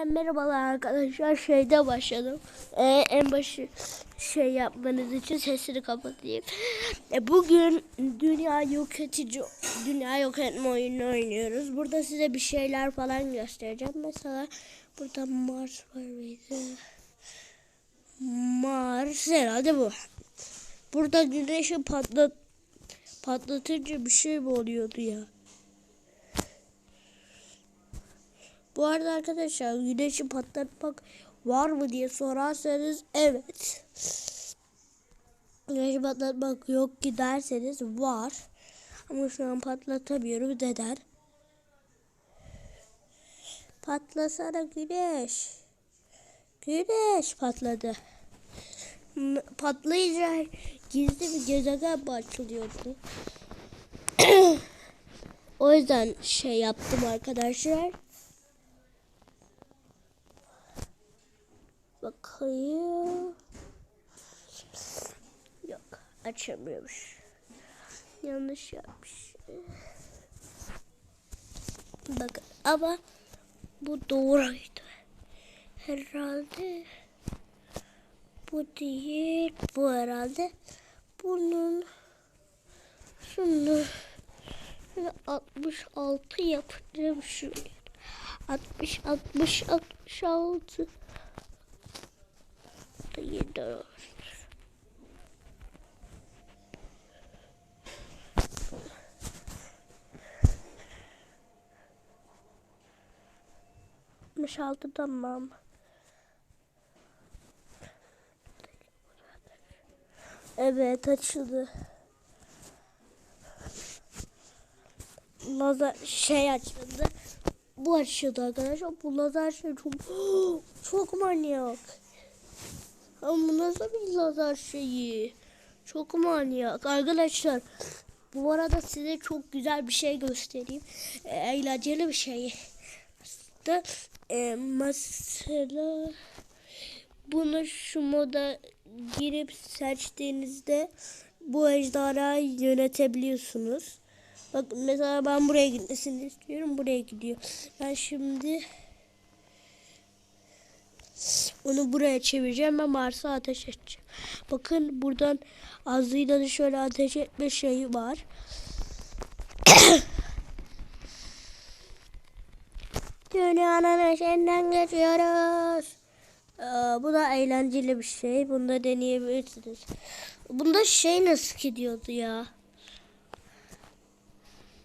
Hepinize merhabalar arkadaşlar. Şeyde başladım. Ee, en başı şey yapmanız için sesini kapatayım. E, bugün dünya yok edici, dünya yok etme oyunu oynuyoruz. Burada size bir şeyler falan göstereceğim. Mesela burada Mars var mıydı? Mars herhalde bu. Burada güneşi patlat patlatınca bir şey mi oluyordu ya? Bu arada arkadaşlar güneşi patlatmak var mı diye sorarsanız evet. Güneşi patlatmak yok ki derseniz var. Ama şu an patlatamıyorum. Neden? Patlasana güneş. Güneş patladı. Patlayınca gizli bir gezegen başlıyordu. o yüzden şey yaptım arkadaşlar. Bakayım. Yok açamıyormuş. Yanlış yapmış. Bakın ama bu doğruydu. Herhalde bu değil. Bu herhalde bunun şunu şöyle 66 yapacağım şuraya. 60 60 66 olsun. Altmış altı tamam. Evet açıldı. Lazer şey açıldı. Bu açıldı arkadaşlar. Bu lazer şey çok çok manyak. Ama nasıl bir lazer şeyi? Çok manyak. Arkadaşlar bu arada size çok güzel bir şey göstereyim. E, eğlenceli bir şey. Da, e, mesela bunu şu moda girip seçtiğinizde bu ejderhayı yönetebiliyorsunuz. Bak mesela ben buraya gitmesini istiyorum. Buraya gidiyor. Ben şimdi onu buraya çevireceğim ve Mars'a ateş edeceğim. Bakın buradan ağzıyla da şöyle ateş etme şeyi var. Dünyanın içinden geçiyoruz. Aa, bu da eğlenceli bir şey. Bunu da deneyebilirsiniz. Bunda şey nasıl gidiyordu ya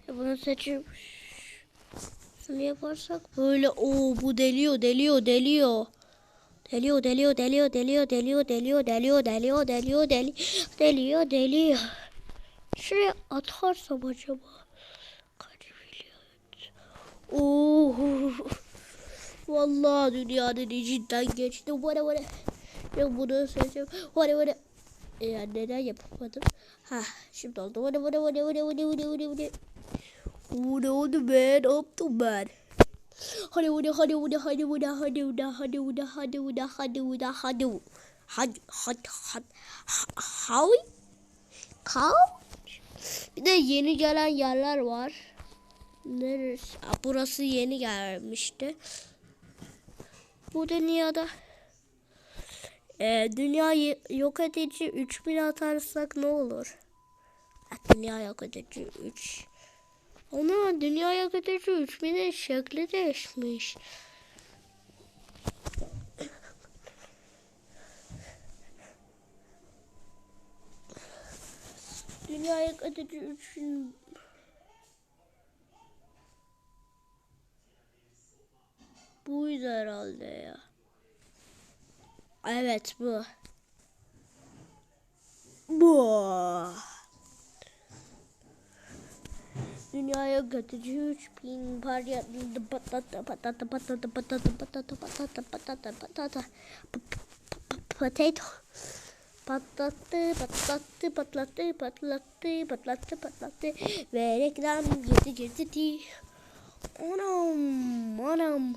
bunu seçip şunu yaparsak böyle o bu deliyor deliyor deliyor. Deliyor, deliyor, deliyor, deliyor, deliyor, deliyor, deliyor, deliyor, deliyor, deliyor, deliyor, deliyor. Şuraya atarsam acaba kaç milyon? Oo. Vallahi dünyanın içinden geçti. Vara vara. Ya bunu söyleyeceğim. Vara vara. Ya neden yapamadım? Ha, şimdi oldu. Vara vara vara vara vara vara vara vara. What oldu man? Up to man. Hadi hadi hadi uda hadi uda hadi uda hadi uda hadi uda hadi u- hadi hadi hadi how how bir de yeni gelen yerler var. Neresi? Aa, burası yeni gelmişti. Bu dünyada e, dünyayı yok edici 3000 atarsak ne olur? Ah, Dünya yok edici 3 ona dünyaya kadarca 3000'e şekli değişmiş. dünyaya kadarca 3000 Buydu herhalde ya. Evet bu. Dünyaya götürücü 3000 parya patata patata patata patata patata patata patata patata potato. Patlattı patlattı patlattı patlattı patlattı patlattı. Ve reklam girdi girdi di. Anam anam.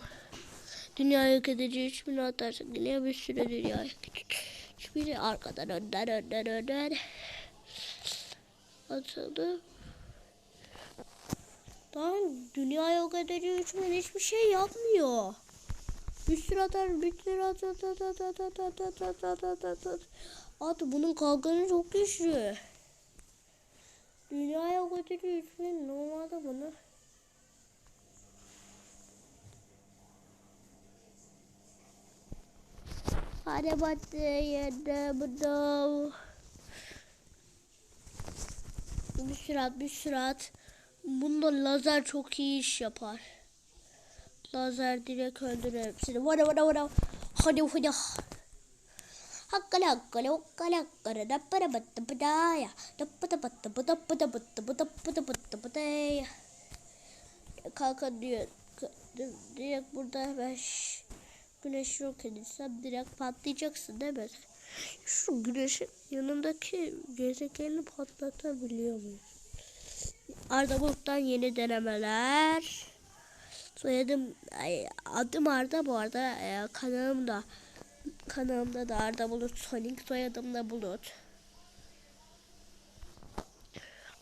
Dünya yok edici 3000 atarsak yine bir sürü dünya yok edici hiçbiri arkadan önden önden önden. Atıldı Lan dünya yok edici 3000 hiçbir şey yapmıyor. Bir sürü atar, bir sürü at, at, at, at, at, at, at, at, at, at, at, at. At bunun kalkanı çok güçlü. Dünyaya götürüyor ismi normalde bunu. Hadi battı yerde bunu. Bir sürat, bir sürat. Bunda lazer çok iyi iş yapar. Lazer direkt öldürür hepsini. Vada vada vada. Hadi hadi. Hakkale hakkale hakkale hakkale da para battı bıdaya. Da pıtı battı bıda pıtı battı bıda pıtı battı bıdaya. Kalka diyor. Direkt burada hemen güneş yok edirsem direkt patlayacaksın değil mi? Şu güneşin yanındaki gezegeni patlatabiliyor muyum? Arda Bulut'tan yeni denemeler. Soyadım adım Arda bu arada e, kanalımda kanalımda da Arda Bulut Sonic soyadım da Bulut.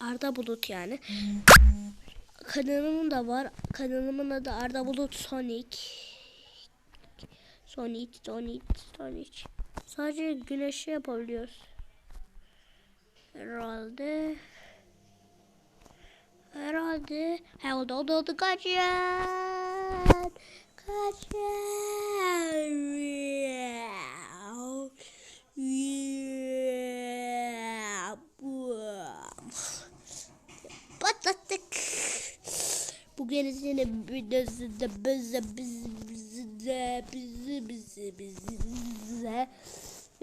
Arda Bulut yani. Kanalımın da var. Kanalımın adı Arda Bulut Sonic. Sonic, Sonic, Sonic. Sadece güneşi yapabiliyoruz. Herhalde. Herhalde. Herhalde oldu oldu kaçın. Kaçın. Patlattık. Bu gerisini bizi de bizi bizi bizi de bizi bizi bizi de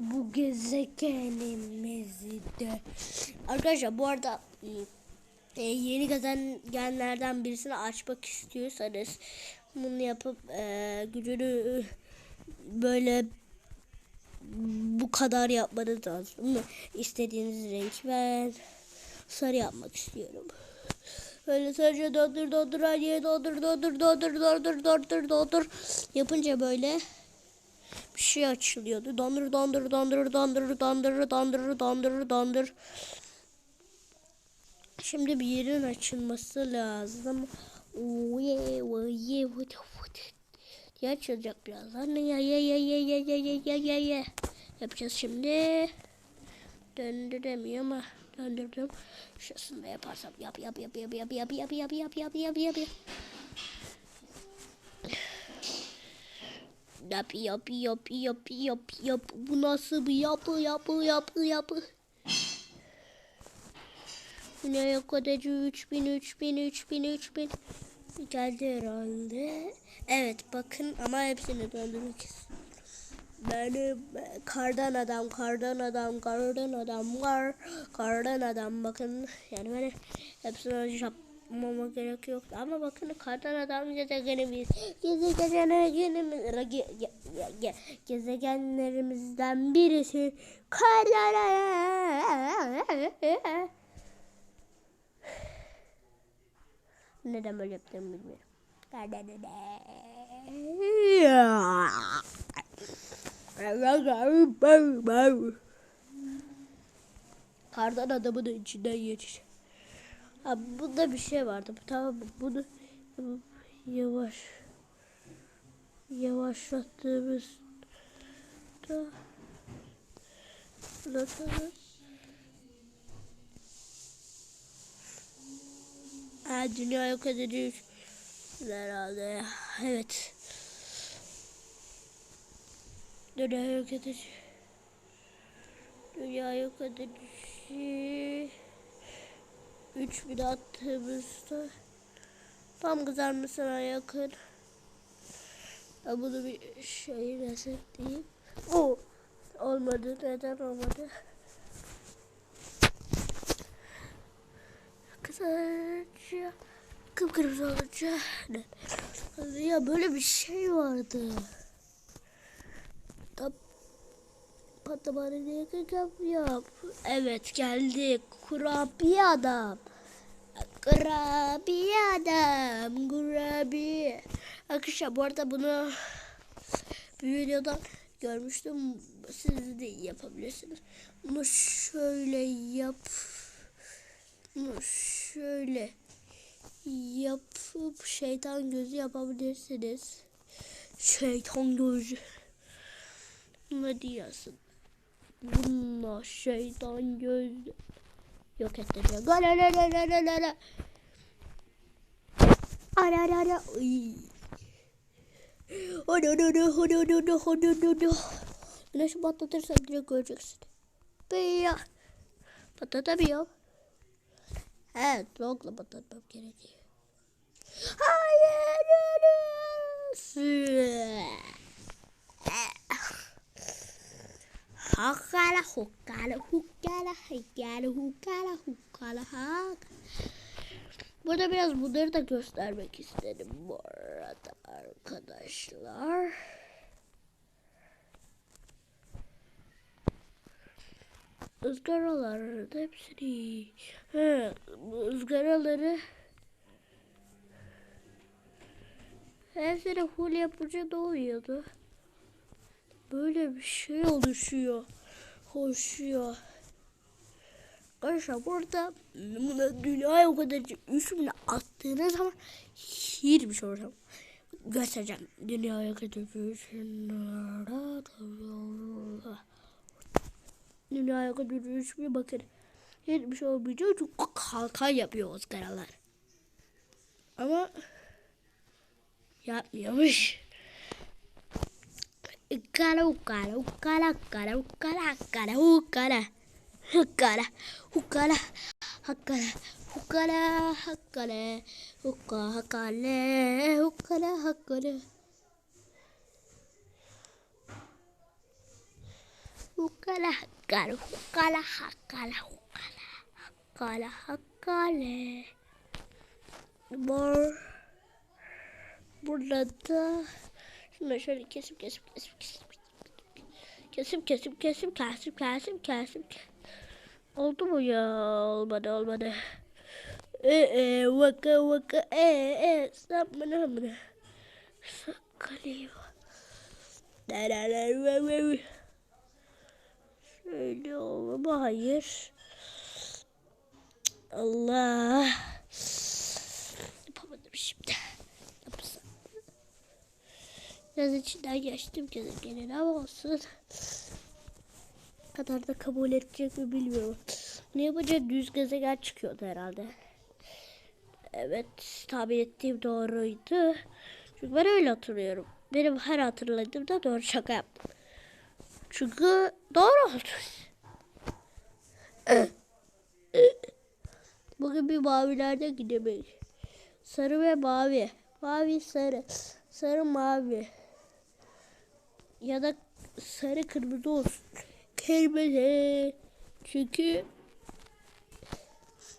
bu gezegenimizi de. Arkadaşlar bu arada e, e, yeni gezegenlerden birisini açmak istiyorsanız bunu yapıp e, gücünü böyle bu kadar yapmanız lazım. İstediğiniz renk ben sarı yapmak istiyorum. Böyle sadece dondur her yere dondur dondur dondur dondur dondur dondur yapınca böyle bir şey açılıyordu. Dondur dondur dondur dondur dondur dondur dondur dondur. Şimdi bir yerin açılması lazım. diye açılacak birazdan. Ya ya ya ya ya ya ya ya ya ya. Yapacağız şimdi. Döndüremiyor ama döndürdüm. Şurasını da yaparsam yap yap yap yap yap yap yap yap yap yap yap yap yap. Yap yap yap yap yap yap. Bu nasıl bir yapı yapı yapı yapı. Ne yok kadar 3000 3000 3000 3000 geldi herhalde. Evet bakın ama hepsini döndürmek istiyorum. Benim kardan adam, kardan adam, kardan adam var. Kardan adam bakın yani böyle hepsini yapmama gerek yok. Ama bakın kardan adam gezegenimiz. Gezegenlerimiz ge, ge, ge, gezegenlerimizden birisi. Kardan adam. Neden böyle yaptığımı bilmiyorum. Kardan adam. Kardan adamın da içinden geçiş. Ha bunda bir şey vardı. Tamam? Bunu yavaş yavaşlattığımızda nasıl Ha dünya yok edilir herhalde. Evet. Dünya yok edilir. Dünya yok edilir. 3000 attığımızda tam kızarmasına yakın. Ben bunu bir şey resetleyeyim. O olmadı. Neden olmadı? Kızarınca kıpkırmızı olunca ya böyle bir şey vardı. Tam patlamanı diye yap. Evet geldi. Kurabiye adam. Kurabiye adam. Kurabiye. Arkadaşlar bu arada bunu bir videodan görmüştüm. Siz de yapabilirsiniz. Bunu şöyle yap. Şöyle yapıp şeytan gözü yapabilirsiniz. Şeytan gözü. Ne diyorsun? Bunlar şeytan gözü. Yok. Gala la la la la la la. Ara ara ara. Uy. Hadi hadi hadi hadi hadi hadi hadi hadi hadi. Güneşi patlatırsan direkt göreceksin. Beya. Patlatamıyor. Evet logla batırmam gerekiyor. Hayır. Hakkala hukkala hukkala hakkala hukkala hukkala hakkala. Burada biraz bunları da göstermek istedim bu arada arkadaşlar. Izgaralar hepsini he, ızgaraları hepsini full yapınca ne oluyordu? Böyle bir şey oluşuyor. Hoşuyor. Arkadaşlar burada buna dünyaya o kadar üstüne attığınız zaman hiçbir şey olacak. Göstereceğim. Dünyaya kadar Dünyaya kadar üstüne bakın. Hiçbir şey olmayacak çünkü kalkan yapıyor ızgaralar. Ama yapmıyormuş. Ukala ukala ukala ukala ukala ukala ukala ukala ukala hakala ukala hakala ukala hakala ukala hakala ukala hakala ukala hakala ukala hakala hakala Mor Burada da Şunu şöyle kesip kesip kesip kesip kesip kesip kesip kesip kesip kesip. Oldu mu ya? Olmadı olmadı. E e vaka vaka. E e sapmana mına sakalıyor şöyle olur mu hayır Allah yapamadım şimdi yapsam Biraz içinden geçtim gezegenin ama olsun. Kadar da kabul edecek mi bilmiyorum. Ne yapacak düz gezegen çıkıyordu herhalde. Evet tahmin ettiğim doğruydu. Çünkü ben öyle hatırlıyorum. Benim her hatırladığımda doğru şaka yaptım. Çünkü doğru oldu. Bugün bir mavilerde gidemeyiz. Sarı ve mavi. Mavi sarı. Sarı mavi ya da sarı kırmızı olsun. Kırmızı. Çünkü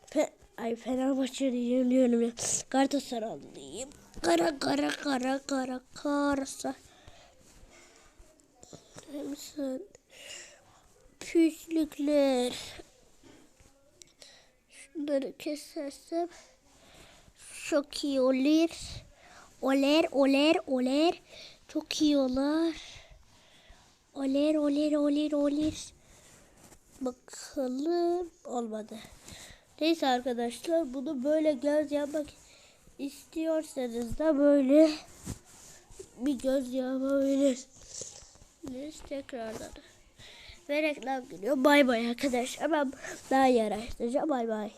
Fe Ay Fenerbahçe diyeceğim diyorum ya. Galatasaraylıyım. Kara kara kara kara karasa. Misin? Püslükler. Şunları kesersem çok iyi olur. Oler oler oler. Çok iyi olur. Oler oler oler oler. Bakalım olmadı. Neyse arkadaşlar bunu böyle göz yapmak istiyorsanız da böyle bir göz yapabilirsiniz tekrardan. Ve reklam geliyor. Bay bay arkadaşlar. Ben daha iyi araştıracağım. Bay bay.